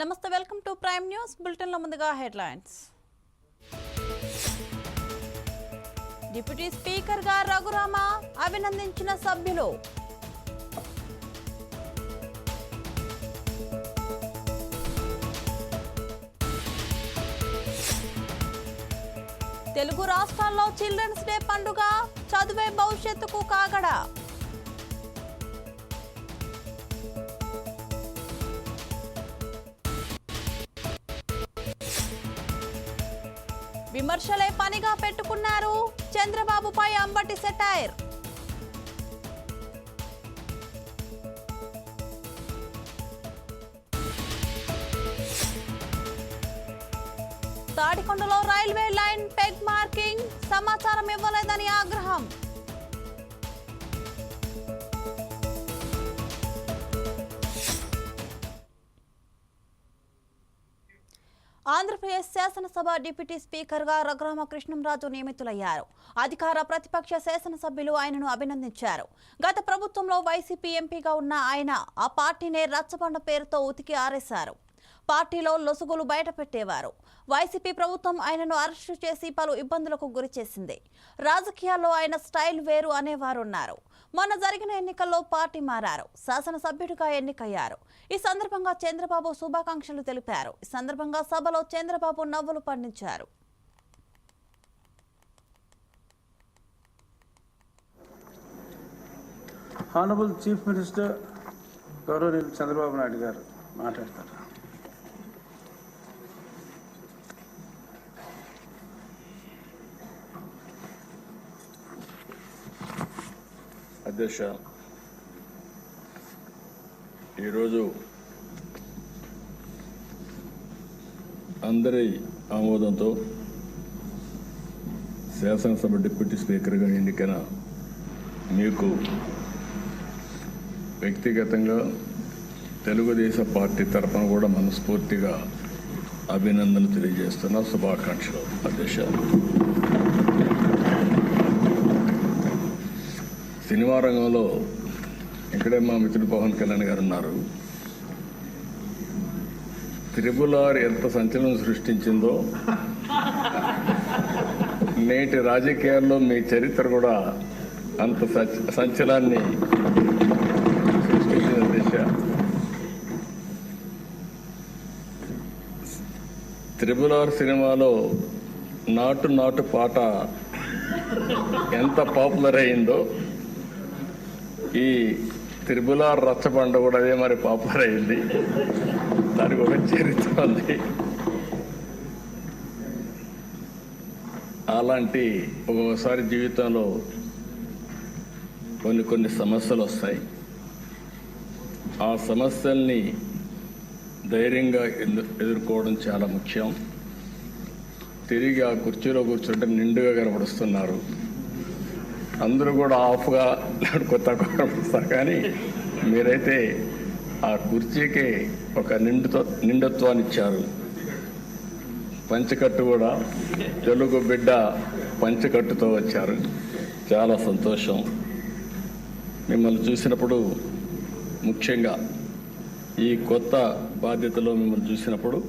నమస్తే welcome to prime news. బులెటిన్లో ముందుగా హెడ్లైన్స్. డిప్యూటీ స్పీకర్గా రఘురామ అభినందించిన సభ్యులు. తెలుగు రాష్ట్రాల్లో చిల్డ్రన్స్ డే పండుగ చదువే భవిష్యత్తుకు కాగడా. విమర్శలే పనిగా పెట్టుకున్నారు. చంద్రబాబుపై అంబటి సెటైర్. తాడికొండలో రైల్వే లైన్ పెగ్ మార్కింగ్. సమాచారం ఇవ్వలేదని ఆగ్రహం. ఆంధ్రప్రదేశ్ శాసనసభ డిప్యూటీ స్పీకర్గా రఘురామ కృష్ణంరాజు నియమితులయ్యారు. అధికార ప్రతిపక్ష శాసనసభ్యులు ఆయనను అభినందించారు. గత ప్రభుత్వంలో వైసీపీ ఎంపీగా ఉన్న ఆయన ఆ పార్టీనే రచ్చబండ పేరుతో ఉతికి ఆరేశారు. పార్టీలో లొసుగులు బయటపెట్టేవారు. వైసీపీ ప్రభుత్వం ఆయనను అరెస్టు చేసి పలు ఇబ్బందులకు గురిచేసింది రాజకీయాల్లో ఆయన స్టైల్ వేరు అనేవారున్నారు. మొన్న జరిగిన ఎన్నికల్లో పార్టీ మారారు. శాసనసభ్యుడిగా ఎన్నికయ్యారు. ఈ సందర్భంగా చంద్రబాబు శుభాకాంక్షలు తెలిపారు. ఈ సందర్భంగా సభలో చంద్రబాబు నవ్వులు పండించారు. హానబుల్ చీఫ్ మినిస్టర్ గౌరవనీయులు చంద్రబాబు నాయుడు గారు మాట్లాడతారు. అధ్యక్ష ఈరోజు అందరి ఆమోదంతో శాసనసభ డిప్యూటీ స్పీకర్గా ఎన్నికైన మీకు వ్యక్తిగతంగా తెలుగుదేశం పార్టీ తరఫున కూడా మనస్ఫూర్తిగా అభినందనలు తెలియజేస్తున్న. శుభాకాంక్షలు. అధ్యక్ష. సినిమా రంగంలో ఇక్కడే మా మిత్రుడు పవన్ కళ్యాణ్ గారు ఉన్నారు. త్రిబుల్ ఆర్ ఎంత సంచలనం సృష్టించిందో నేటి రాజకీయాల్లో మీ చరిత్ర కూడా అంత సంచలాన్ని సృష్టించిన దిశ. త్రిబుల్ ఆర్ సినిమాలో నాటు నాటు పాట ఎంత పాపులర్ అయిందో ఈ త్రిబులార్ రచ్చబండ కూడా అదే మరి పాపులర్ అయింది. దానికి ఒక చరిత్ర ఉంది. అలాంటి ఒక్కొక్కసారి జీవితంలో కొన్ని కొన్ని సమస్యలు వస్తాయి. ఆ సమస్యల్ని ధైర్యంగా ఎదు- ఎదుర్కోవడం చాలా ముఖ్యం. తిరిగి ఆ కుర్చీలో కూర్చుంటే నిండుగా కనబడుస్తున్నారు అందరూ కూడా ఆఫ్గా కొత్త కనబడుస్తారు కానీ మీరైతే ఆ కుర్చీకి ఒక నిండుతో నిండత్వాన్ని ఇచ్చారు. పంచకట్టు కూడా తెలుగు బిడ్డ పంచకట్టుతో వచ్చారు. చాలా సంతోషం. మిమ్మల్ని చూసినప్పుడు ముఖ్యంగా ఈ కొత్త బాధ్యతలో మిమ్మల్ని చూసినప్పుడు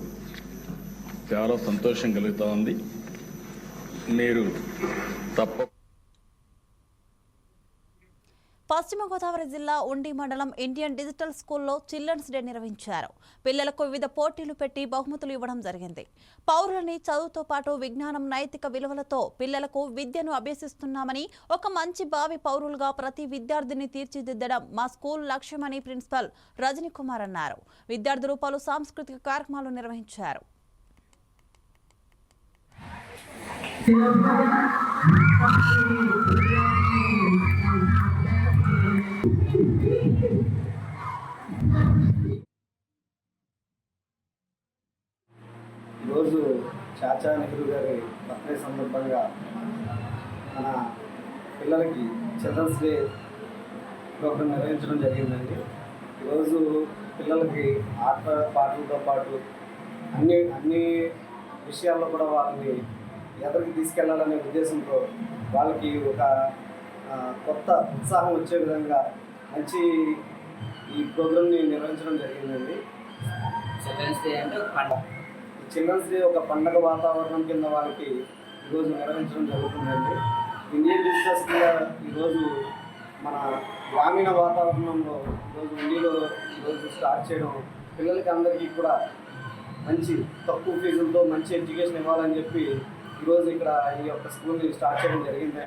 చాలా సంతోషం కలుగుతూ ఉంది. మీరు తప్ప పశ్చిమ గోదావరి జిల్లా ఉండి మండలం ఇండియన్ డిజిటల్ స్కూల్లో చిల్డ్రన్స్ డే నిర్వహించారు. పిల్లలకు వివిధ పోటీలు పెట్టి బహుమతులు ఇవ్వడం జరిగింది. పౌరులని చదువుతో పాటు విజ్ఞానం నైతిక విలువలతో పిల్లలకు విద్యను అభ్యసిస్తున్నామని ఒక మంచి భావి పౌరులుగా ప్రతి విద్యార్థిని తీర్చిదిద్దడం మా స్కూల్ లక్ష్యమని ప్రిన్సిపల్ రజనీ కుమార్ అన్నారు. విద్యార్థులు పలు సాంస్కృతిక కార్యక్రమాలు నిర్వహించారు. ఈరోజు చాచా నెహ్రూ గారి బర్త్డే సందర్భంగా మన పిల్లలకి చిల్డ్రన్స్ డే ప్రోగ్రాం నిర్వహించడం జరిగిందండి. ఈరోజు పిల్లలకి ఆట పాటలతో పాటు అన్ని అన్ని విషయాల్లో కూడా వాళ్ళని ఎదరికి తీసుకెళ్ళాలనే ఉద్దేశంతో వాళ్ళకి ఒక కొత్త ఉత్సాహం వచ్చే విధంగా మంచి ఈ ప్రోగ్రామ్ని నిర్వహించడం జరిగిందండి. చిల్డ్రన్స్ డే అంటే పండుగ. చిల్డ్రన్స్ డే ఒక పండగ వాతావరణం కింద వాళ్ళకి ఈరోజు నిర్వహించడం జరుగుతుందండి. ఇండియన్ బిజినెస్ కూడా ఈరోజు మన గ్రామీణ వాతావరణంలో ఈరోజు ఇండియాలో ఈరోజు స్టార్ట్ చేయడం పిల్లలకి అందరికీ కూడా మంచి తక్కువ ఫీజులతో మంచి ఎడ్యుకేషన్ ఇవ్వాలని చెప్పి ఈరోజు ఇక్కడ ఈ యొక్క స్కూల్ని స్టార్ట్ చేయడం జరిగింది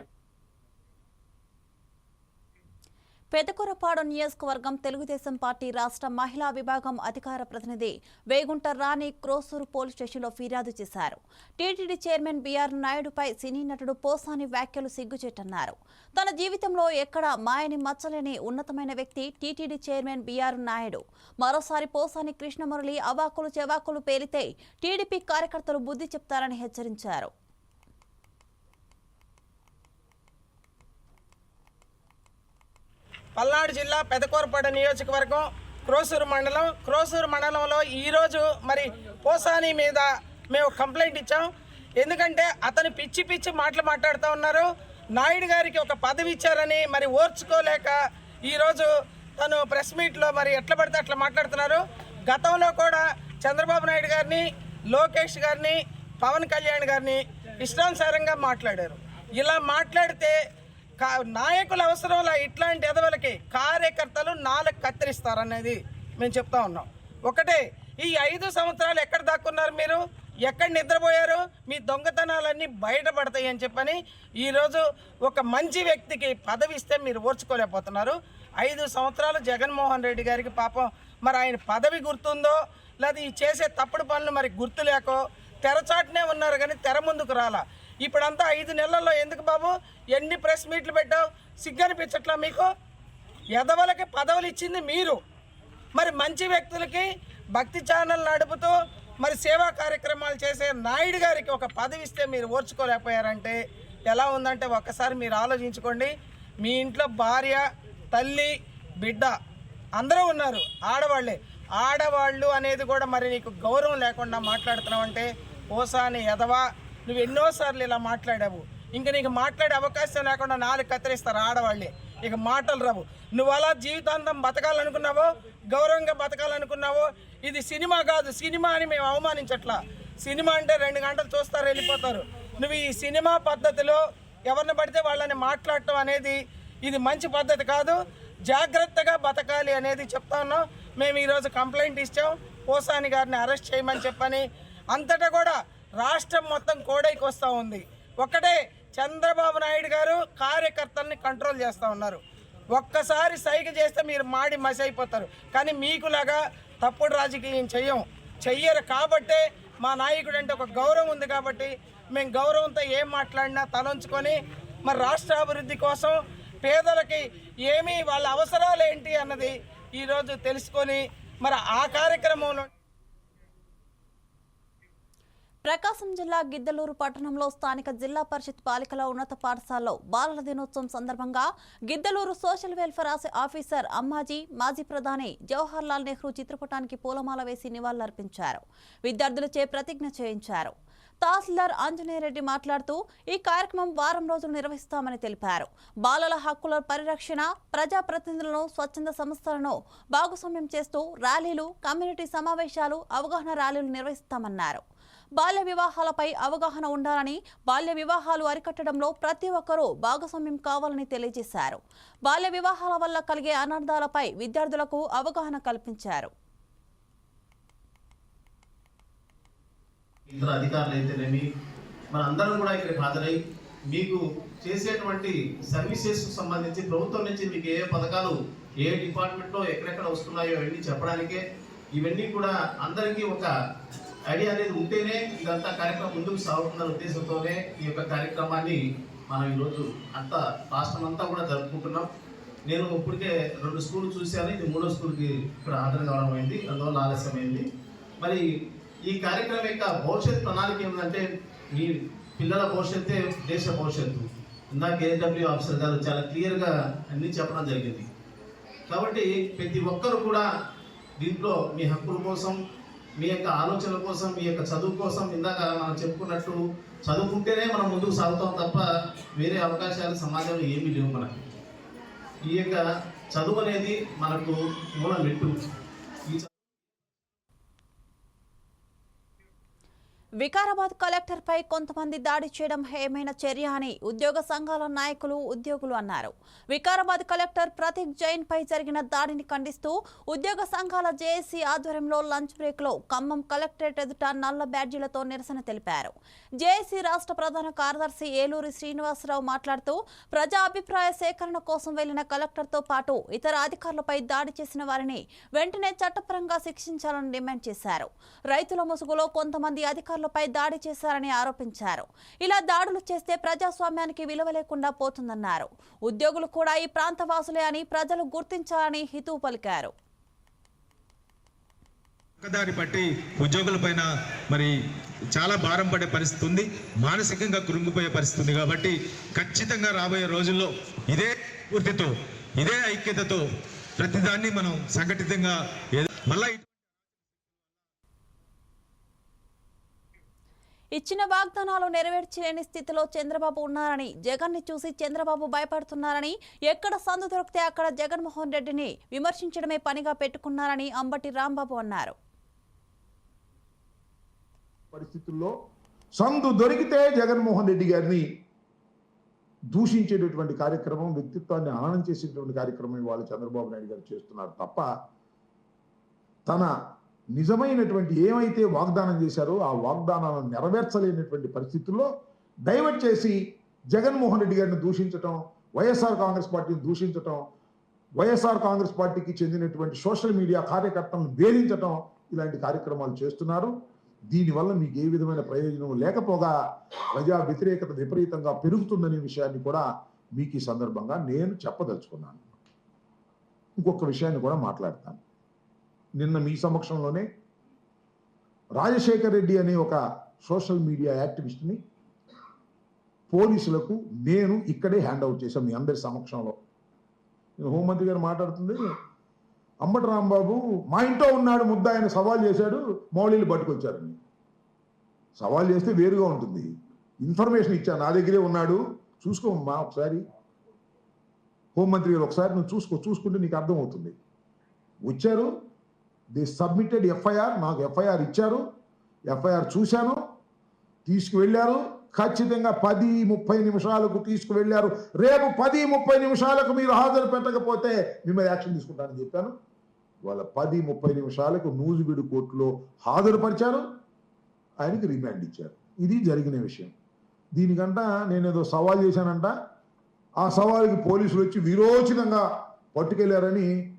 పెదకొరపాడు నియోజకవర్గం తెలుగుదేశం పార్టీ రాష్ట్ర మహిళా విభాగం అధికార ప్రతినిధి వేగుంట రాణి క్రోసూరు పోలీస్ స్టేషన్లో ఫిర్యాదు చేశారు. టీటీడీ చైర్మన్ బీఆర్ నాయుడుపై సినీ నటుడు పోసాని వ్యాఖ్యలు సిగ్గుచేటన్నారు. తన జీవితంలో ఎక్కడ మాయని మచ్చలేని ఉన్నతమైన వ్యక్తి టీటీడీ చైర్మన్ బీఆర్ నాయుడు. మరోసారి పోసాని కృష్ణమురళి అవాకులు చెవాకులు పేలితే టీడీపీ కార్యకర్తలు బుద్ధి చెప్తారని హెచ్చరించారు. పల్నాడు జిల్లా పెదకూరపాడు నియోజకవర్గం క్రోసూరు మండలం. క్రోసూరు మండలంలో ఈరోజు మరి పోసాని మీద మేము కంప్లైంట్ ఇచ్చాం. ఎందుకంటే అతను పిచ్చి పిచ్చి మాటలు మాట్లాడుతూ ఉన్నారు. నాయుడు గారికి ఒక పదవి ఇచ్చారని మరి ఓర్చుకోలేక ఈరోజు తను ప్రెస్ మీట్లో మరి ఎట్లా పడితే అట్లా మాట్లాడుతున్నారు. గతంలో కూడా చంద్రబాబు నాయుడు గారిని లోకేష్ గారిని పవన్ కళ్యాణ్ గారిని ఇష్టానుసారంగా మాట్లాడారు. ఇలా మాట్లాడితే నాయకుల అవసరంలా ఇట్లాంటి ఎదవలకి కార్యకర్తలు నాలుగు కత్తిరిస్తారనేది మేము చెప్తా ఉన్నాం. ఒకటే ఈ ఐదు సంవత్సరాలు ఎక్కడ దాక్కున్నారు మీరు? ఎక్కడ నిద్రపోయారు? మీ దొంగతనాలన్నీ బయటపడతాయి అని చెప్పని ఈరోజు ఒక మంచి వ్యక్తికి పదవి ఇస్తే మీరు ఓర్చుకోలేకపోతున్నారు. ఐదు సంవత్సరాలు జగన్మోహన్ రెడ్డి గారికి పాపం. మరి ఆయన పదవి గుర్తుందో లేదా ఈ చేసే తప్పుడు పనులు మరి గుర్తు లేకో తెరచాటునే ఉన్నారు కానీ తెర ముందుకు రాలా. ఇప్పుడంతా ఐదు నెలల్లో ఎందుకు బాబు? ఎన్ని ప్రెస్ మీట్లు పెట్టావు? సిగ్గనిపించట్లా మీకు? ఎదవలకి పదవులు ఇచ్చింది మీరు. మరి మంచి వ్యక్తులకి భక్తి ఛానల్ నడుపుతూ మరి సేవా కార్యక్రమాలు చేసే నాయుడు గారికి ఒక పదవి ఇస్తే మీరు ఓర్చుకోలేకపోయారంటే ఎలా ఉందంటే ఒక్కసారి మీరు ఆలోచించుకోండి. మీ ఇంట్లో భార్య తల్లి బిడ్డ అందరూ ఉన్నారు. ఆడవాళ్ళే. ఆడవాళ్ళు అనేది కూడా మరి నీకు గౌరవం లేకుండా మాట్లాడుతున్నావు అంటే ఓసాని ఎదవా నువ్వు ఎన్నోసార్లు ఇలా మాట్లాడావు. ఇంకా నీకు మాట్లాడే అవకాశం లేకుండా నాలుగు కత్తిరిస్తారు ఆడవాళ్ళే. ఇక మాటలు రావు. నువ్వు అలా జీవితాంతం బతకాలనుకున్నావో గౌరవంగా బతకాలనుకున్నావో ఇది సినిమా కాదు సినిమా అని మేము అవమానించట్లా. సినిమా అంటే రెండు గంటలు చూస్తారు వెళ్ళిపోతారు. నువ్వు ఈ సినిమా పద్ధతిలో ఎవరిని పడితే వాళ్ళని మాట్లాడటం అనేది ఇది మంచి పద్ధతి కాదు. జాగ్రత్తగా బతకాలి అనేది చెప్తా ఉన్నాం. మేము ఈరోజు కంప్లైంట్ ఇచ్చాం. పోసాని గారిని అరెస్ట్ చేయమని చెప్పని. అంతటా కూడా రాష్ట్రం మొత్తం కోడైకి వస్తూ ఉంది. ఒకటే చంద్రబాబు నాయుడు గారు కార్యకర్తల్ని కంట్రోల్ చేస్తూ ఉన్నారు. ఒక్కసారి సైగ చేస్తే మీరు మాడి మసి అయిపోతారు కానీ మీకులాగా తప్పుడు రాజకీయం చెయ్యం చెయ్యరు కాబట్టే మా నాయకుడు అంటే ఒక గౌరవం ఉంది కాబట్టి మేము గౌరవంతో ఏం మాట్లాడినా తలంచుకొని మరి రాష్ట్ర అభివృద్ధి కోసం పేదలకి ఏమి వాళ్ళ అవసరాలు ఏంటి అన్నది ఈరోజు తెలుసుకొని మరి ఆ కార్యక్రమంలో ప్రకాశం జిల్లా గిద్దలూరు పట్టణంలో స్థానిక జిల్లా పరిషత్ బాలికల ఉన్నత పాఠశాలలో బాలల దినోత్సవం సందర్భంగా Giddalur social welfare officer Ammaji మాజీ ప్రధాని జవహర్ లాల్ నెహ్రూ చిత్రపటానికి పూలమాల వేసి నివాళులర్పించారు. విద్యార్థులచే ప్రతిజ్ఞ చేయించారు. తహసీల్దార్ ఆంజనేయరెడ్డి మాట్లాడుతూ ఈ కార్యక్రమం వారం రోజులు నిర్వహిస్తామని తెలిపారు. బాలల హక్కుల పరిరక్షణ ప్రజాప్రతినిధులను స్వచ్ఛంద సంస్థలను భాగస్వామ్యం చేస్తూ ర్యాలీలు కమ్యూనిటీ సమావేశాలు అవగాహన ర్యాలీలు నిర్వహిస్తామన్నారు. బాల్య వివాహాలపై అవగాహన ఉండాలని బాల్య వివాహాలు అరికట్టడంలో ప్రతి ఒక్కరూ భాగస్వామ్యం కావాలని తెలియజేశారు. బాల్య వివాహాల వల్ల కలిగే అనర్థాలపై విద్యార్థులకు అవగాహన కల్పించారు. ఇతర అధికారులు అయితేనేమి మనందరం కూడా ఇక్కడికి హాజరై మీకు చేసేటువంటి సర్వీసెస్ సంబంధించి ప్రభుత్వం నుంచి మీకు ఏ ఏ పథకాలు ఏ డిపార్ట్మెంట్లో ఎక్కడెక్కడ వస్తున్నాయో అవన్నీ చెప్పడానికే ఇవన్నీ కూడా అందరికీ ఒక ఐడియా అనేది ఉంటేనే ఇదంతా కార్యక్రమం ముందుకు సాగుతున్న ఉద్దేశంతోనే ఈ యొక్క కార్యక్రమాన్ని మనం ఈరోజు అంతా రాష్ట్రం అంతా కూడా జరుపుకుంటున్నాం. నేను ఇప్పటికే రెండు స్కూళ్ళు చూశాను ఇది మూడో స్కూల్కి ఇక్కడ హాజరు కావడం అయింది అందువల్ల ఆలస్యమైంది. మరి ఈ కార్యక్రమం యొక్క భవిష్యత్ ప్రణాళిక ఏమిటంటే మీ పిల్లల భవిష్యత్తే దేశ భవిష్యత్తు. ఇందాక ఏడబ్ల్యూ ఆఫీసర్ గారు చాలా క్లియర్గా అన్నీ చెప్పడం జరిగింది. కాబట్టి ప్రతి ఒక్కరు కూడా దీంట్లో మీ హక్కుల కోసం మీ యొక్క ఆలోచనల కోసం మీ యొక్క చదువు కోసం ఇందాక మనం చెప్పుకున్నట్లు చదువుకుంటేనే మనం ముందుకు సాగుతాం తప్ప వేరే అవకాశాలు సమాజంలో ఏమీ లేవు మనకి. ఈ యొక్క చదువు అనేది మనకు మూల మెట్టు ఈ చ- వికారాబాద్ కలెక్టర్పై కొంతమంది దాడి చేయడం హేమైన చర్య అని ఉద్యోగ సంఘాల నాయకులు ఉద్యోగులు అన్నారు. వికారాబాద్ కలెక్టర్ ప్రతీక్ జైన్ పై జరిగిన దాడిని ఖండిస్తూ ఉద్యోగ సంఘాల జేఏసీ ఆధ్వర్యంలో లంచ్ బ్రేక్లో ఖమ్మం కలెక్టరేట్ ఎదుట నల్ల బ్యాడ్జీలతో నిరసన తెలిపారు. జేఏసీ రాష్ట్ర ప్రధాన కార్యదర్శి ఏలూరి శ్రీనివాసరావు మాట్లాడుతూ ప్రజా అభిప్రాయ సేకరణ కోసం వెళ్ళిన కలెక్టర్తో పాటు ఇతర అధికారులపై దాడి చేసిన వారిని వెంటనే చట్టపరంగా శిక్షించాలని డిమాండ్ చేశారు. రైతుల ముసుగులో కొంతమంది అధికారులు అధికారులపై దాడి చేశారని ఆరోపించారు. ఇలా దాడులు చేస్తే ప్రజాస్వామ్యానికి విలువ లేకుండా పోతుందన్నారు. ఉద్యోగులు కూడా ఈ ప్రాంత వాసులే అని ప్రజలు గుర్తించాలని హితవు పలికారు. పక్కదారి పట్టి ఉద్యోగులపైన మరి చాలా భారం పడే పరిస్థితి ఉంది. మానసికంగా కృంగిపోయే పరిస్థితి ఉంది కాబట్టి ఖచ్చితంగా రాబోయే రోజుల్లో ఇదే పూర్తితో ఇదే ఐక్యతతో ప్రతిదాన్ని మనం సంఘటితంగా మళ్ళీ ఇచ్చిన వాగ్దానాలు నెరవేర్చలేని స్థితిలో చంద్రబాబు ఉన్నారని జగన్ని చూసి చంద్రబాబు భయపడుతున్నారని ఎక్కడ సందు దొరికితే అక్కడ జగన్మోహన్ రెడ్డిని విమర్శించడమే పనిగా పెట్టుకున్నారని అంబటి రాంబాబు అన్నారు. పరిస్థితుల్లో సందు దొరికితే జగన్మోహన్ రెడ్డి గారిని దూషించేటటువంటి కార్యక్రమం వ్యక్తిత్వాన్ని ఆనందం చేసేటువంటి కార్యక్రమం ఇవాళ చంద్రబాబు నాయుడు గారు చేస్తున్నారు తప్ప తన నిజమైనటువంటి ఏమైతే వాగ్దానం చేశారో ఆ వాగ్దానాలను నెరవేర్చలేనటువంటి పరిస్థితుల్లో డైవర్ట్ చేసి జగన్మోహన్ రెడ్డి గారిని దూషించటం వైఎస్ఆర్ కాంగ్రెస్ పార్టీని దూషించటం వైఎస్ఆర్ కాంగ్రెస్ పార్టీకి చెందినటువంటి సోషల్ మీడియా కార్యకర్తలను వేధించటం ఇలాంటి కార్యక్రమాలు చేస్తున్నారు. దీనివల్ల మీకు ఏ విధమైన ప్రయోజనం లేకపోగా ప్రజా వ్యతిరేకత విపరీతంగా పెరుగుతుందనే విషయాన్ని కూడా మీకు ఈ సందర్భంగా నేను చెప్పదలుచుకున్నాను. ఇంకొక విషయాన్ని కూడా మాట్లాడతాను. నిన్న మీ సమక్షంలోనే రాజశేఖర్ రెడ్డి అనే ఒక సోషల్ మీడియా యాక్టివిస్ట్ని పోలీసులకు నేను ఇక్కడే హ్యాండ్ అవుట్ చేశాను మీ అందరి సమక్షంలో. నేను హోంమంత్రి గారు మాట్లాడుతుంది అంబటి రాంబాబు మా ఇంట్లో ఉన్నాడు ముద్ద ఆయన సవాల్ చేశాడు మౌళీలు పట్టుకొచ్చారని సవాల్ చేస్తే వేరుగా ఉంటుంది. ఇన్ఫర్మేషన్ ఇచ్చాను నా దగ్గరే ఉన్నాడు. చూసుకోమ్మా ఒకసారి. హోంమంత్రి గారు ఒకసారి నువ్వు చూసుకో చూసుకుంటే నీకు అర్థమవుతుంది. వచ్చారు ది సబ్మిటెడ్ ఎఫ్ఐఆర్ నాకు ఎఫ్ఐఆర్ ఇచ్చారు. ఎఫ్ఐఆర్ చూశాను. తీసుకువెళ్ళారు. ఖచ్చితంగా పది ముప్పై నిమిషాలకు తీసుకువెళ్ళారు. రేపు పది ముప్పై నిమిషాలకు మీరు హాజరు పెట్టకపోతే మిమ్మల్ని యాక్షన్ తీసుకుంటానని చెప్పాను. వాళ్ళ పది ముప్పై నిమిషాలకు నూజిబీడు కోర్టులో హాజరుపరిచారు. ఆయనకి రిమాండ్ ఇచ్చారు. ఇది జరిగిన విషయం. దీనికంట నేను ఏదో సవాల్ చేశానంట. ఆ సవాల్కి పోలీసులు వచ్చి విరోచితంగా పట్టుకెళ్ళారని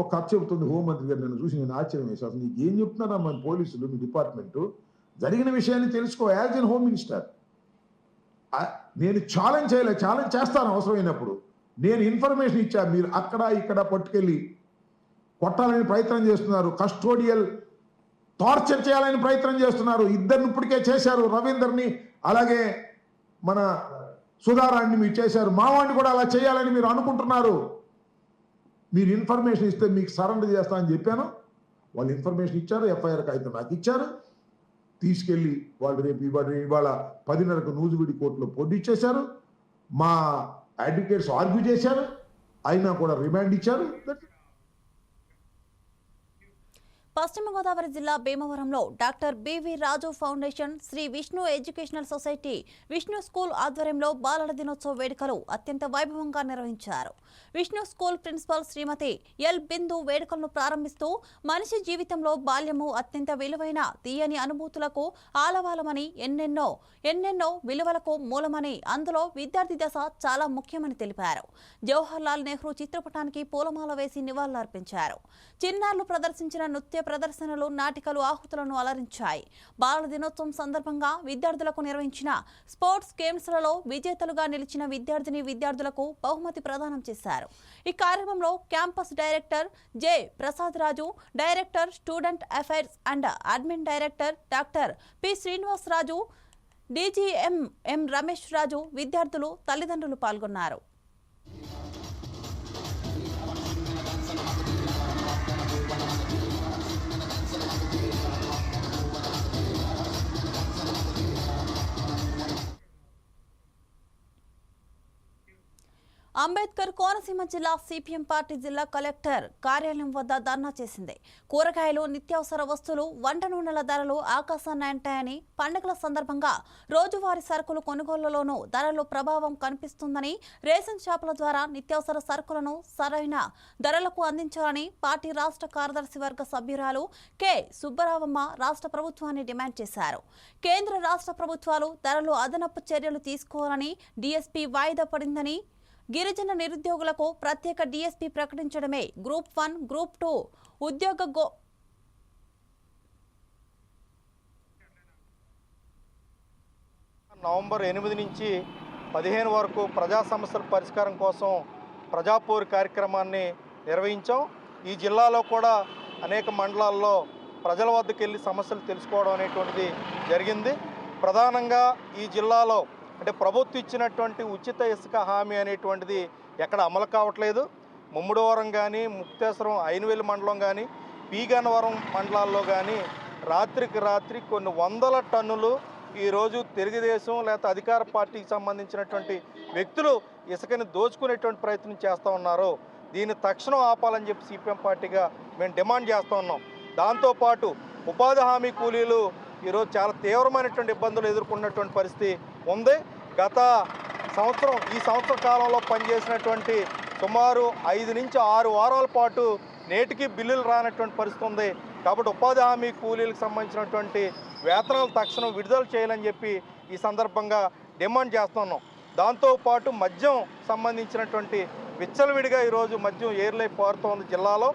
ఒక కథ చెబుతుంది హోంమంత్రి గారు నన్ను చూసి నేను ఆశ్చర్యం వేశాను. అసలు నీకు ఏం చెప్తున్నారా మన పోలీసులు మీ డిపార్ట్మెంటు? జరిగిన విషయాన్ని తెలుసుకో యాజ్ ఎన్ హోమ్ మినిస్టర్. నేను ఛాలెంజ్ చేయలే ఛాలెంజ్ చేస్తాను అవసరమైనప్పుడు నేను ఇన్ఫర్మేషన్ ఇచ్చా మీరు అక్కడ ఇక్కడ పట్టుకెళ్ళి కొట్టాలని ప్రయత్నం చేస్తున్నారు. కస్టోడియల్ టార్చర్ చేయాలని ప్రయత్నం చేస్తున్నారు. ఇద్దరిని ఇప్పటికే చేశారు రవీందర్ని అలాగే మన సుధారాన్ని మీరు చేశారు. మావాడిని కూడా అలా చేయాలని మీరు అనుకుంటున్నారు. మీరు ఇన్ఫర్మేషన్ ఇస్తే మీకు సరెండర్ చేస్తా అని చెప్పాను. వాళ్ళు ఇన్ఫర్మేషన్ ఇచ్చారు ఎఫ్ఐఆర్ కాగితం నాకు ఇచ్చారు. తీసుకెళ్ళి వాళ్ళు రేపు ఇవాళ ఇవాళ పదిన్నరకు నూజివీడి కోర్టులో పోటీ చేశారు. మా అడ్వకేట్స్ ఆర్గ్యూ చేశారు. అయినా కూడా రిమాండ్ ఇచ్చారు. పశ్చిమ గోదావరి జిల్లా భీమవరంలో doctor BV Raju foundation Shri Vishnu educational society Vishnu school ఆధ్వర్యంలో బాలల దినోత్సవ వేడుకలు అత్యంత వైభవంగా నిర్వహించారు. Vishnu school principal Shrimati L Bindu వేడుకలను ప్రారంభిస్తూ మనిషి జీవితంలో బాల్యము అత్యంత విలువైన తీయని అనుభూతులకు ఆలవాలమని ఎన్నెన్నో ఎన్నెన్నో విలువలకు మూలమని అందులో విద్యార్థి దశ చాలా ముఖ్యమని తెలిపారు. జవహర్ లాల్ నెహ్రూ చిత్రపటానికి పూలమాల వేసి నివాళులర్పించారు. చిన్నారులు ప్రదర్శించిన నృత్య ప్రదర్శనలు నాటికలు ఆహుతులను అలరించాయి. బాలల దినోత్సవం సందర్భంగా విద్యార్థులకు నిర్వహించిన స్పోర్ట్స్ గేమ్స్లలో విజేతలుగా నిలిచిన విద్యార్థిని విద్యార్థులకు బహుమతి ప్రదానం చేశారు. ఈ కార్యక్రమంలో campus director J. Prasad Raju director student affairs and admin director doctor P. Srinivas Raju DGM M Ramesh Raju విద్యార్థులు తల్లిదండ్రులు పాల్గొన్నారు. అంబేద్కర్ కోనసీమ జిల్లా సిపిఎం పార్టీ జిల్లా కలెక్టర్ కార్యాలయం వద్ద ధర్నా చేసింది. కూరగాయలు నిత్యావసర వస్తువులు వంట నూనెల ధరలు ఆకాశాన్ని అంటాయని పండుగల సందర్భంగా రోజువారీ సరుకులు కొనుగోళ్ళలోనూ ధరలు ప్రభావం కనిపిస్తుందని రేషన్ షాపుల ద్వారా నిత్యావసర సరుకులను సరైన ధరలకు అందించాలని పార్టీ రాష్ట్ర కార్యదర్శి వర్గ సభ్యురాలు కె. సుబ్బరావమ్మ రాష్ట్ర ప్రభుత్వాన్ని డిమాండ్ చేశారు. కేంద్ర రాష్ట్ర ప్రభుత్వాలు ధరలు అదనపు చర్యలు తీసుకోవాలని డీఎస్పీ వాయిదా పడిందని గిరిజన నిరుద్యోగులకు ప్రత్యేక డీఎస్పీ ప్రకటించడమే గ్రూప్ వన్ గ్రూప్ టూ ఉద్యోగ గో నవంబర్ ఎనిమిది నుంచి పదిహేను వరకు ప్రజా సమస్యల పరిష్కారం కోసం ప్రజాపూర్ కార్యక్రమాన్ని నిర్వహించాం. ఈ జిల్లాలో కూడా అనేక మండలాల్లో ప్రజల వద్దకు వెళ్ళి సమస్యలు తెలుసుకోవడం అనేటువంటిది జరిగింది. ప్రధానంగా ఈ జిల్లాలో అంటే ప్రభుత్వం ఇచ్చినటువంటి ఉచిత ఇసుక హామీ అనేటువంటిది ఎక్కడ అమలు కావట్లేదు. ముమ్మడివరం కానీ ముక్తేశ్వరం ఐనవేలి మండలం కానీ పీగన్నవరం మండలాల్లో కానీ రాత్రికి రాత్రి కొన్ని వందల టన్నులు ఈరోజు తెలుగుదేశం లేకపోతే అధికార పార్టీకి సంబంధించినటువంటి వ్యక్తులు ఇసుకని దోచుకునేటువంటి ప్రయత్నం చేస్తూ ఉన్నారు. దీన్ని తక్షణం ఆపాలని చెప్పి సిపిఎం పార్టీగా మేము డిమాండ్ చేస్తూ ఉన్నాం. దాంతోపాటు ఉపాధి హామీ కూలీలు ఈరోజు చాలా తీవ్రమైనటువంటి ఇబ్బందులు ఎదుర్కొన్నటువంటి పరిస్థితి ఉంది. గత సంవత్సరం ఈ సంవత్సర కాలంలో పనిచేసినటువంటి సుమారు ఐదు నుంచి ఆరు వారాల పాటు నేటికి బిల్లులు రానటువంటి పరిస్థితి ఉంది. కాబట్టి ఉపాధి హామీ కూలీలకు సంబంధించినటువంటి వేతనాలు తక్షణం విడుదల చేయాలని చెప్పి ఈ సందర్భంగా డిమాండ్ చేస్తున్నాం. దాంతోపాటు మద్యం సంబంధించినటువంటి విచ్చలవిడిగా ఈరోజు మద్యం ఏర్లై పారుతోంది జిల్లాలో.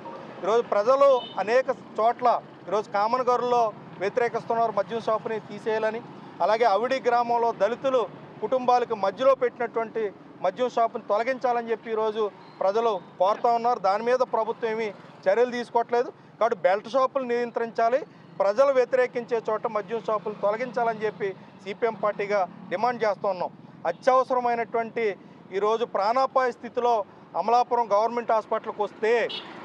ఈరోజు ప్రజలు అనేక చోట్ల ఈరోజు కామనగరులో వ్యతిరేకిస్తున్నారు మద్యం షాపుని తీసేయాలని. అలాగే అవిడి గ్రామంలో దళితులు కుటుంబాలకు మధ్యలో పెట్టినటువంటి మద్యం షాపుని తొలగించాలని చెప్పి ఈరోజు ప్రజలు కోరుతా ఉన్నారు. దాని మీద ప్రభుత్వం ఏమీ చర్యలు తీసుకోవట్లేదు. కాబట్టి బెల్ట్ షాపులు నియంత్రించాలి. ప్రజలు వ్యతిరేకించే చోట మద్యం షాపులు తొలగించాలని చెప్పి సిపిఎం పార్టీగా డిమాండ్ చేస్తూ ఉన్నాం. అత్యవసరమైనటువంటి ఈరోజు ప్రాణాపాయ స్థితిలో అమలాపురం గవర్నమెంట్ హాస్పిటల్కి వస్తే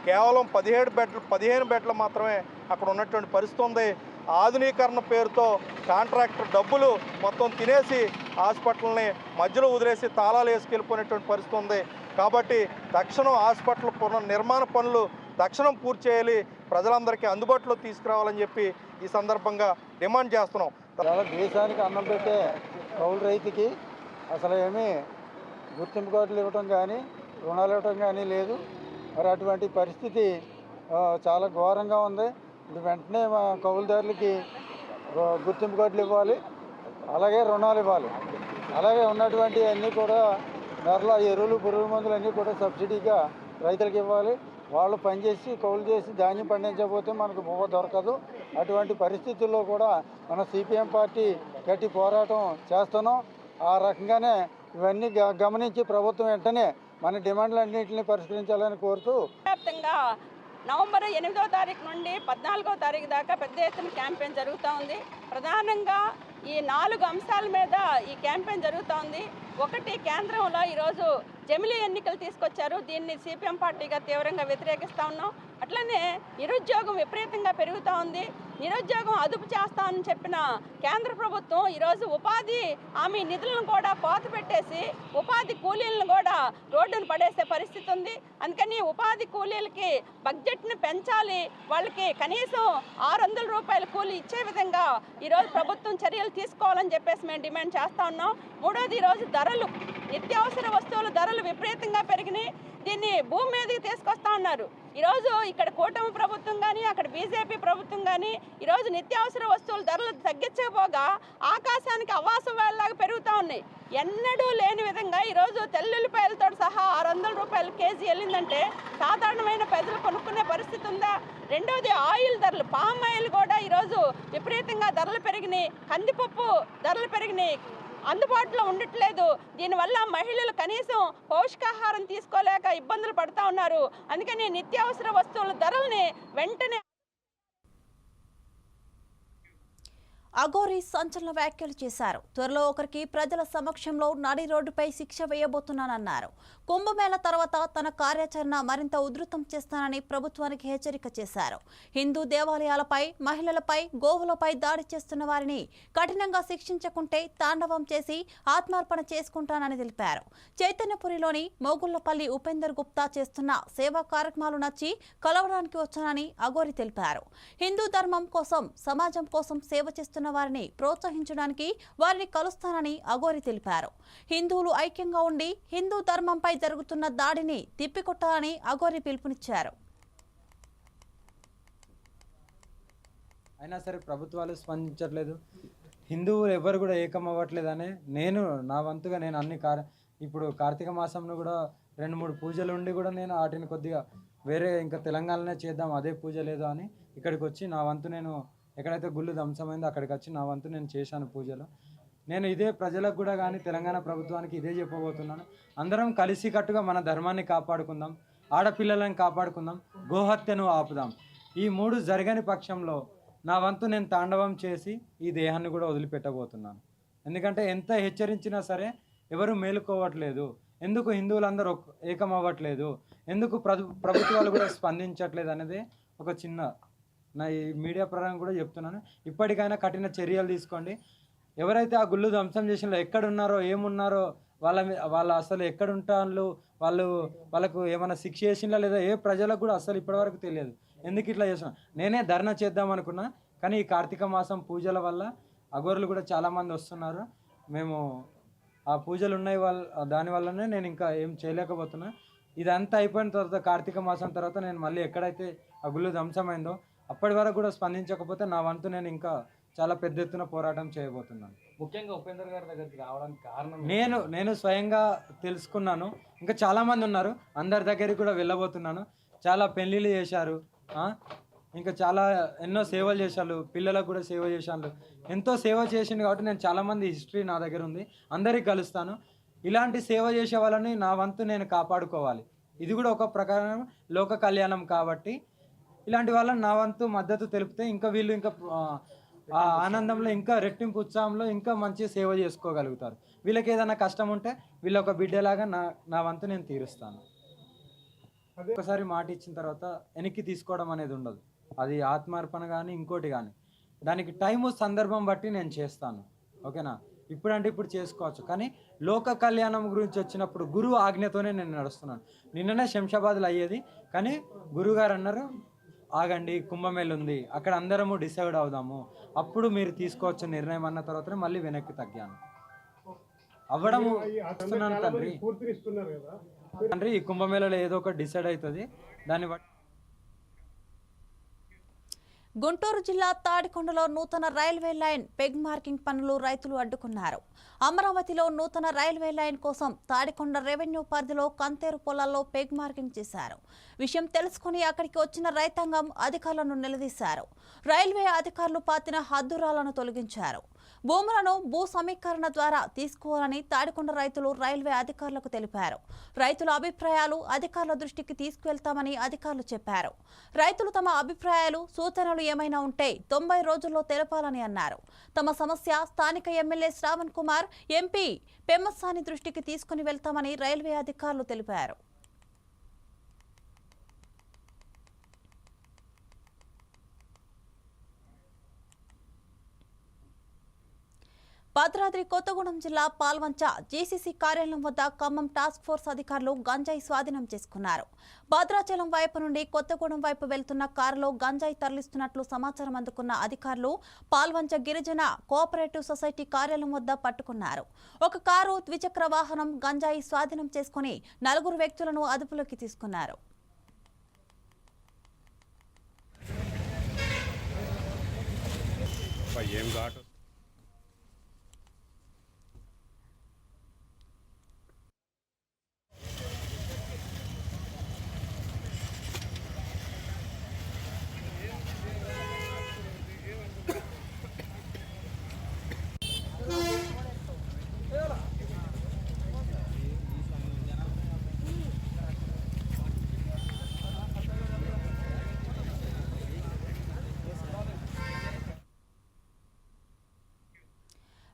కేవలం పదిహేడు బెడ్లు పదిహేను బెడ్లు మాత్రమే అక్కడ ఉన్నటువంటి పరిస్థితి ఉంది. ఆధునీకరణ పేరుతో కాంట్రాక్టర్ డబ్బులు మొత్తం తినేసి హాస్పిటల్ని మధ్యలో వదిలేసి తాళాలు వేసుకెళ్ళిపోయినటువంటి పరిస్థితి ఉంది. కాబట్టి తక్షణం హాస్పిటల్ పునర్నిర్మాణ పనులు తక్షణం పూర్తి చేయాలి. ప్రజలందరికీ అందుబాటులో తీసుకురావాలని చెప్పి ఈ సందర్భంగా డిమాండ్ చేస్తున్నాం. చాలా దేశానికి అన్నం పెట్టే కౌలు రైతుకి అసలు ఏమీ గుర్తింపు కార్డులు ఇవ్వటం కానీ రుణాలు ఇవ్వటం కానీ లేదు. మరి అటువంటి పరిస్థితి చాలా ఘోరంగా ఉంది. వెంటనే మా కౌలుదారులకి గుర్తింపు కార్డులు ఇవ్వాలి. అలాగే రుణాలు ఇవ్వాలి. అలాగే ఉన్నటువంటి అన్నీ కూడా ధరల ఎరువులు పురుగు మందులు అన్నీ కూడా సబ్సిడీగా రైతులకు ఇవ్వాలి. వాళ్ళు పనిచేసి కౌలు చేసి ధాన్యం పండించకపోతే మనకు బువ్వ దొరకదు. అటువంటి పరిస్థితుల్లో కూడా మన సిపిఎం పార్టీ గట్టి పోరాటం చేస్తున్నాం. ఆ రకంగానే ఇవన్నీ గ- గమనించి ప్రభుత్వం వెంటనే మన డిమాండ్లన్నింటినీ పరిష్కరించాలని కోరుతూ వ్యాప్తంగా నవంబర్ ఎనిమిదో తారీఖు నుండి పద్నాలుగో తారీఖు దాకా పెద్ద ఎత్తున క్యాంపెయిన్ జరుగుతూ ఉంది. ప్రధానంగా ఈ నాలుగు అంశాల మీద ఈ క్యాంపెయిన్ జరుగుతూ ఉంది. ఒకటి కేంద్రంలో ఈరోజు జమిలీ ఎన్నికలు తీసుకొచ్చారు. దీన్ని సిపిఎం పార్టీగా తీవ్రంగా వ్యతిరేకిస్తూ ఉన్నాం. అట్లనే నిరుద్యోగం విపరీతంగా పెరుగుతూ ఉంది. నిరుద్యోగం అదుపు చేస్తామని చెప్పిన కేంద్ర ప్రభుత్వం ఈరోజు ఉపాధి హామీ నిధులను కూడా కోత పెట్టేసి ఉపాధి కూలీలను కూడా రోడ్డును పడేసే పరిస్థితి ఉంది. అందుకని ఉపాధి కూలీలకి బడ్జెట్ని పెంచాలి. వాళ్ళకి కనీసం ఆరు వందల రూపాయల కూలి ఇచ్చే విధంగా ఈరోజు ప్రభుత్వం చర్యలు తీసుకోవాలని చెప్పేసి మేము డిమాండ్ చేస్తా ఉన్నాం. మూడోది ఈరోజు ధరలు. నిత్యావసర వస్తువుల ధరలు విపరీతంగా పెరిగినాయి. దీన్ని భూమి మీదకి తీసుకొస్తా ఉన్నారు ఈరోజు ఇక్కడ కూటమి ప్రభుత్వం కానీ అక్కడ బీజేపీ ప్రభుత్వం కానీ ఈరోజు నిత్యావసర వస్తువుల ధరలు తగ్గించకపోగా ఆకాశానికి అవాసం వేళలాగా పెరుగుతూ ఉన్నాయి. ఎన్నడూ లేని విధంగా ఈరోజు తెల్లుల్లిపాయలతో సహా ఆరు వందల రూపాయలు కేజీ వెళ్ళిందంటే సాధారణమైన ప్రజలు కొనుక్కునే పరిస్థితి ఉందా? రెండవది ఆయిల్ ధరలు. పామ్ ఆయిల్ కూడా ఈరోజు విపరీతంగా ధరలు పెరిగినాయి. కందిపప్పు ధరలు పెరిగినాయి. అందుబాటులో ఉండట్లేదు. దీనివల్ల మహిళలు కనీసం పౌష్టికాహారం తీసుకోలేక ఇబ్బందులు పడుతూ ఉన్నారు. అందుకని నిత్యావసర వస్తువుల ధరల్ని వెంటనే అఘోరి సంచలన వ్యాఖ్యలు చేశారు. త్వరలో ఒకరికి ప్రజల సమక్షంలో నడి రోడ్డుపై శిక్ష వేయబోతున్నానన్నారు. కుంభమేళ తర్వాత తన కార్యాచరణ మరింత ఉధృతం చేస్తానని ప్రభుత్వానికి హెచ్చరిక చేశారు. హిందూ దేవాలయాలపై మహిళలపై గోవులపై దాడి చేస్తున్న వారిని కఠినంగా శిక్షించకుంటే తాండవం చేసి ఆత్మార్పణ చేసుకుంటానని తెలిపారు. చైతన్యపురిలోని మోగుళ్ళపల్లి ఉపేందర్ గుప్తా చేస్తున్న సేవా కార్యక్రమాలు నచ్చి కలవడానికి వచ్చానని అగోరి తెలిపారు. హిందూ ధర్మం కోసం సమాజం కోసం సేవ చేస్తున్న వారిని ప్రోత్సహించడానికి వారిని కలుస్తానని అగోరి తెలిపారు. హిందువులు ఐక్యంగా ఉండి హిందూ ధర్మంపై జరుగుతున్న దాడిని తిప్పికొట్టాలని అఘోరి పిలుపునిచ్చారు. అయినా సరే ప్రభుత్వాలు స్పందించట్లేదు. హిందువులు ఎవరు కూడా ఏకం అవ్వట్లేదని నేను నా వంతుగా నేను అన్ని కార్ ఇప్పుడు కార్తీక మాసంలో కూడా రెండు మూడు పూజలు ఉండి కూడా నేను వాటిని కొద్దిగా వేరే ఇంకా తెలంగాణలోనే చేద్దాం అదే పూజ లేదు అని ఇక్కడికి వచ్చి నా వంతు నేను ఎక్కడైతే గుళ్ళు ధ్వంసమైందో అక్కడికి వచ్చి నా వంతు నేను చేశాను పూజలు. నేను ఇదే ప్రజలకు కూడా కానీ తెలంగాణ ప్రభుత్వానికి ఇదే చెప్పబోతున్నాను. అందరం కలిసికట్టుగా మన ధర్మాన్ని కాపాడుకుందాం ఆడపిల్లలను కాపాడుకుందాం గోహత్యను ఆపుదాం. ఈ మూడు జరగని పక్షంలో నా వంతు నేను తాండవం చేసి ఈ దేహాన్ని కూడా వదిలిపెట్టబోతున్నాను. ఎందుకంటే ఎంత హెచ్చరించినా సరే ఎవరు మేలుకోవట్లేదు. ఎందుకు హిందువులందరూ ఏకమవ్వట్లేదు? ఏకం అవ్వట్లేదు ఎందుకు ప్రభు ప్రభుత్వాలు కూడా స్పందించట్లేదు అనేది ఒక చిన్న నా ఈ మీడియా ప్రకారం కూడా చెప్తున్నాను. ఇప్పటికైనా కఠిన చర్యలు తీసుకోండి. ఎవరైతే ఆ గుళ్ళు ధ్వంసం చేసిన ఎక్కడున్నారో ఏమున్నారో వాళ్ళ వాళ్ళ అసలు ఎక్కడుంటాను వాళ్ళు వాళ్ళకు ఏమైనా శిక్ష చేసిందా లేదా ఏ ప్రజలకు కూడా అసలు ఇప్పటివరకు తెలియదు. ఎందుకు ఇట్లా చేసిన నేనే ధర్నా చేద్దాం అనుకున్నా కానీ ఈ కార్తీక మాసం పూజల వల్ల అగోరులు కూడా చాలామంది వస్తున్నారు. మేము ఆ పూజలు ఉన్నాయి వాళ్ళ దాని వల్లనే నేను ఇంకా ఏం చేయలేకపోతున్నా. ఇదంతా అయిపోయిన తర్వాత కార్తీక మాసం తర్వాత నేను మళ్ళీ ఎక్కడైతే ఆ గుళ్ళు ధ్వంసమైందో అప్పటి వరకు కూడా స్పందించకపోతే నా వంతు నేను ఇంకా చాలా పెద్ద ఎత్తున పోరాటం చేయబోతున్నాను. ముఖ్యంగా ఉపేందర్ గారి దగ్గరికి రావడానికి కారణం నేను నేను స్వయంగా తెలుసుకున్నాను. ఇంకా చాలామంది ఉన్నారు. అందరి దగ్గరికి కూడా వెళ్ళబోతున్నాను. చాలా పెళ్ళిళ్ళు చేశారు? ఇంకా చాలా ఎన్నో సేవలు చేశారు. పిల్లలకు కూడా సేవ చేశాను ఎంతో సేవ చేసింది కాబట్టి నేను చాలామంది హిస్టరీ నా దగ్గర ఉంది. అందరికి కలుస్తాను. ఇలాంటి సేవ చేసే వాళ్ళని నా వంతు నేను కాపాడుకోవాలి. ఇది కూడా ఒక ప్రకారం లోక కళ్యాణం కాబట్టి ఇలాంటి వాళ్ళని నా వంతు మద్దతు తెలిపితే ఇంకా వీళ్ళు ఇంకా ఆ, ఆనందంలో ఇంకా రెట్టింపు ఉత్సాహంలో ఇంకా మంచి సేవ చేసుకోగలుగుతారు. వీళ్ళకి ఏదైనా కష్టం ఉంటే వీళ్ళ ఒక బిడ్డలాగా నా నా వంతు నేను తీరుస్తాను. ఒకసారి మాట ఇచ్చిన తర్వాత వెనక్కి తీసుకోవడం అనేది ఉండదు. అది ఆత్మార్పణ కానీ ఇంకోటి కానీ దానికి టైము సందర్భం బట్టి నేను చేస్తాను. ఓకేనా? ఇప్పుడంటే ఇప్పుడు చేసుకోవచ్చు. కానీ లోక కళ్యాణం గురించి వచ్చినప్పుడు గురువు ఆజ్ఞతోనే నేను నడుస్తున్నాను. నిన్ననే శంషాబాద్లో అయ్యేది. కానీ గురువుగారు అన్నారు ఆగండి కుంభమేళ ఉంది అక్కడ అందరము డిసైడ్ అవుదాము. అప్పుడు మీరు తీసుకోవచ్చు నిర్ణయం అన్న తర్వాతనే మళ్ళీ వెనక్కి తగ్గాను. అవ్వడము తండ్రి. తండ్రి ఈ కుంభమేళలో ఏదో ఒకటి డిసైడ్ అవుతుంది. దాన్ని బట్టి గుంటూరు జిల్లా తాడికొండలో నూతన రైల్వే లైన్ పెగ్ మార్కింగ్ పనులు రైతులు అడ్డుకున్నారు. అమరావతిలో నూతన రైల్వే లైన్ కోసం తాడికొండ రెవెన్యూ పరిధిలో కంతేరు పొలాల్లో పెగ్ మార్కింగ్ చేశారు. విషయం తెలుసుకుని అక్కడికి వచ్చిన రైతాంగం అధికారులను నిలదీశారు. రైల్వే అధికారులు పాతిన హద్దురాలను తొలగించారు. భూములను భూ సమీకరణ ద్వారా తీసుకోవాలని తాడికొండ రైతులు రైల్వే అధికారులకు తెలిపారు. రైతుల అభిప్రాయాలు అధికారుల దృష్టికి తీసుకువెళ్తామని అధికారులు చెప్పారు. రైతులు తమ అభిప్రాయాలు సూచనలు ఏమైనా ఉంటే తొంభై రోజుల్లో తెలపాలని అన్నారు. తమ సమస్య స్థానిక ఎమ్మెల్యే శ్రావణ్ కుమార్ ఎంపీ పెమ్మస్సాని దృష్టికి తీసుకుని వెళ్తామని రైల్వే అధికారులు తెలిపారు. భద్రాద్రి కొత్తగూడెం జిల్లా పాల్వంచ జేసీసీ కార్యాలయం వద్ద ఖమ్మం టాస్క్ ఫోర్స్ అధికారులు గంజాయి స్వాధీనం చేసుకున్నారు. భద్రాచలం వైపు నుండి కొత్తగూడెం వైపు వెళ్తున్న కారులో గంజాయి తరలిస్తున్నట్లు సమాచారం అందుకున్న అధికారులు పాల్వంచ గిరిజన కోఆపరేటివ్ సొసైటీ కార్యాలయం వద్ద పట్టుకున్నారు. ఒక కారు ద్విచక్ర వాహనం గంజాయి స్వాధీనం చేసుకుని నలుగురు వ్యక్తులను అదుపులోకి తీసుకున్నారు. ఏం ఘాటు?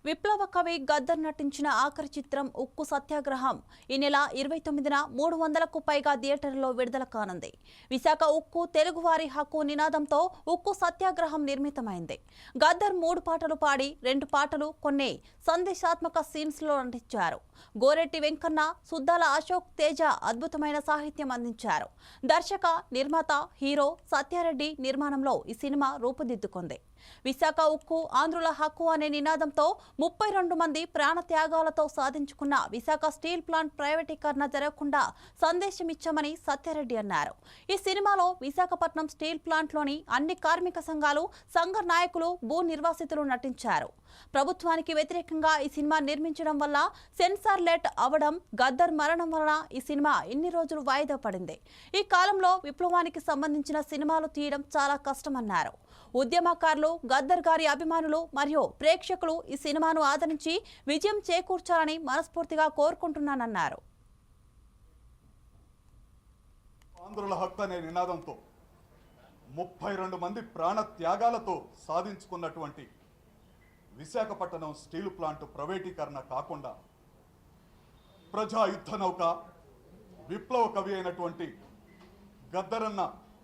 విప్లవ కవి గద్దర్ నటించిన ఆఖరి చిత్రం ఉక్కు సత్యాగ్రహం. ఈ నెల ఇరవై తొమ్మిదిన మూడు వందలకు పైగా థియేటర్లో విడుదల కానుంది. విశాఖ ఉక్కు తెలుగువారి హక్కు నినాదంతో ఉక్కు సత్యాగ్రహం నిర్మితమైంది. గద్దర్ మూడు పాటలు పాడి రెండు పాటలు కొన్ని సందేశాత్మక సీన్స్లో నటించారు. గోరెట్టి వెంకన్న సుద్దాల అశోక్ తేజ అద్భుతమైన సాహిత్యం అందించారు. దర్శక నిర్మాత హీరో సత్యారెడ్డి నిర్మాణంలో ఈ సినిమా రూపుదిద్దుకుంది. విశాఖ ఉక్కు ఆంధ్రుల హక్కు అనే నినాదంతో ముప్పై రెండు మంది ప్రాణ త్యాగాలతో సాధించుకున్న విశాఖ స్టీల్ ప్లాంట్ ప్రైవేటీకరణ జరగకుండా సందేశం ఇచ్చామని సత్యారెడ్డి అన్నారు. ఈ సినిమాలో విశాఖపట్నం స్టీల్ ప్లాంట్లోని అన్ని కార్మిక సంఘాలు సంఘ నాయకులు భూ నిర్వాసితులు నటించారు. ప్రభుత్వానికి వ్యతిరేకంగా ఈ సినిమా నిర్మించడం వల్ల సెన్సార్ లెట్ అవడం గద్దర్ మరణం వలన ఈ సినిమా ఇన్ని రోజులు వాయిదా పడింది? ఈ కాలంలో విప్లవానికి సంబంధించిన సినిమాలు తీయడం చాలా కష్టమన్నారు. ఉద్యమకారులు గద్దర్ గారి అభిమానులు మరియు ప్రేక్షకులు ఈ సినిమాను ఆదరించి విజయం చేకూర్చాలని మనస్ఫూర్తిగా కోరుకుంటున్నానన్నారు. ఆంధ్రుల హక్కు అనే నినాదంతో ముప్పై రెండు మంది ప్రాణ త్యాగాలతో సాధించుకున్నటువంటి విశాఖపట్నం స్టీల్ ప్లాంట్ ప్రైవేటీకరణ కాకుండా ప్రజా యుద్ధ నౌక విప్లవ కవి అయినటువంటి గద్దరన్న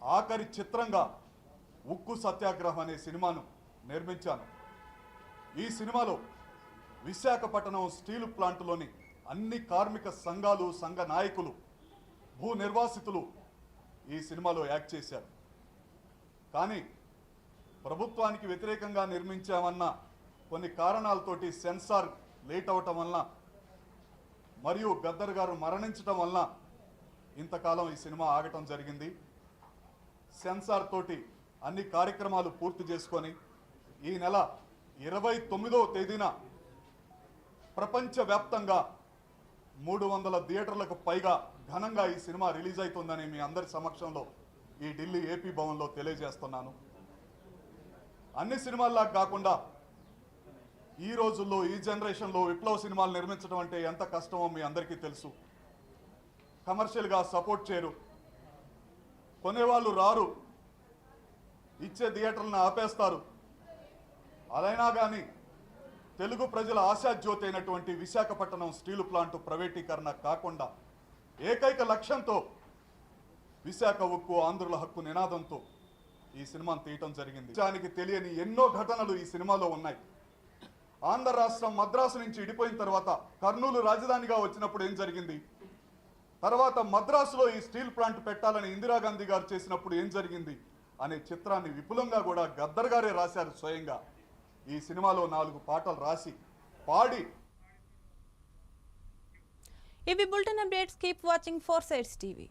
ఆఖరి చిత్రంగా ఉక్కు సత్యాగ్రహం అనే సినిమాను నిర్మించాను. ఈ సినిమాలో విశాఖపట్నం స్టీల్ ప్లాంట్లోని అన్ని కార్మిక సంఘాలు సంఘ నాయకులు భూ నిర్వాసితులు ఈ సినిమాలో యాక్ట్ చేశారు. కానీ ప్రభుత్వానికి వ్యతిరేకంగా నిర్మించామన్న కొన్ని కారణాలతోటి సెన్సార్ లేట్ అవటం వలన మరియు గద్దర్ గారు మరణించటం వలన ఇంతకాలం ఈ సినిమా ఆగటం జరిగింది. సెన్సార్ తోటి అన్ని కార్యక్రమాలు పూర్తి చేసుకొని ఈ నెల ఇరవై తొమ్మిదవ తేదీన ప్రపంచవ్యాప్తంగా మూడు వందల థియేటర్లకు పైగా ఘనంగా ఈ సినిమా రిలీజ్ అవుతుందని మీ అందరి సమక్షంలో ఈ ఢిల్లీ ఏపీ భవన్లో తెలియజేస్తున్నాను. అన్ని సినిమాల్లా కాకుండా ఈ రోజుల్లో ఈ జనరేషన్లో విప్లవ సినిమాలు నిర్మించడం అంటే ఎంత కష్టమో మీ అందరికీ తెలుసు. కమర్షియల్గా సపోర్ట్ చేయరు. కొనేవాళ్ళు రారు. ఇచ్చే థియేటర్లను ఆపేస్తారు. అదైనా కానీ తెలుగు ప్రజల ఆశాజ్యోతి అయినటువంటి విశాఖపట్నం స్టీలు ప్లాంట్ ప్రైవేటీకరణ కాకుండా ఏకైక లక్ష్యంతో విశాఖ ఉక్కు ఆంధ్రుల హక్కు నినాదంతో ఈ సినిమాను తీయటం జరిగింది. దానికి తెలియని ఎన్నో ఘటనలు ఈ సినిమాలో ఉన్నాయి. ఆంధ్ర రాష్ట్రం మద్రాసు నుంచి ఇడిపోయిన తర్వాత కర్నూలు రాజధానిగా వచ్చినప్పుడు ఏం జరిగింది? తర్వాత మద్రాసులో ఈ స్టీల్ ప్లాంట్ పెట్టాలని ఇందిరాగాంధీ గారు చేసినప్పుడు ఏం జరిగింది? అనే చిత్రాన్ని విపులంగా కూడా గద్దర్ గారే రాశారు స్వయంగా. ఈ సినిమాలో నాలుగు పాటలు రాసి పాడి. ఇవి bulletin updates. Keep watching four sides TV.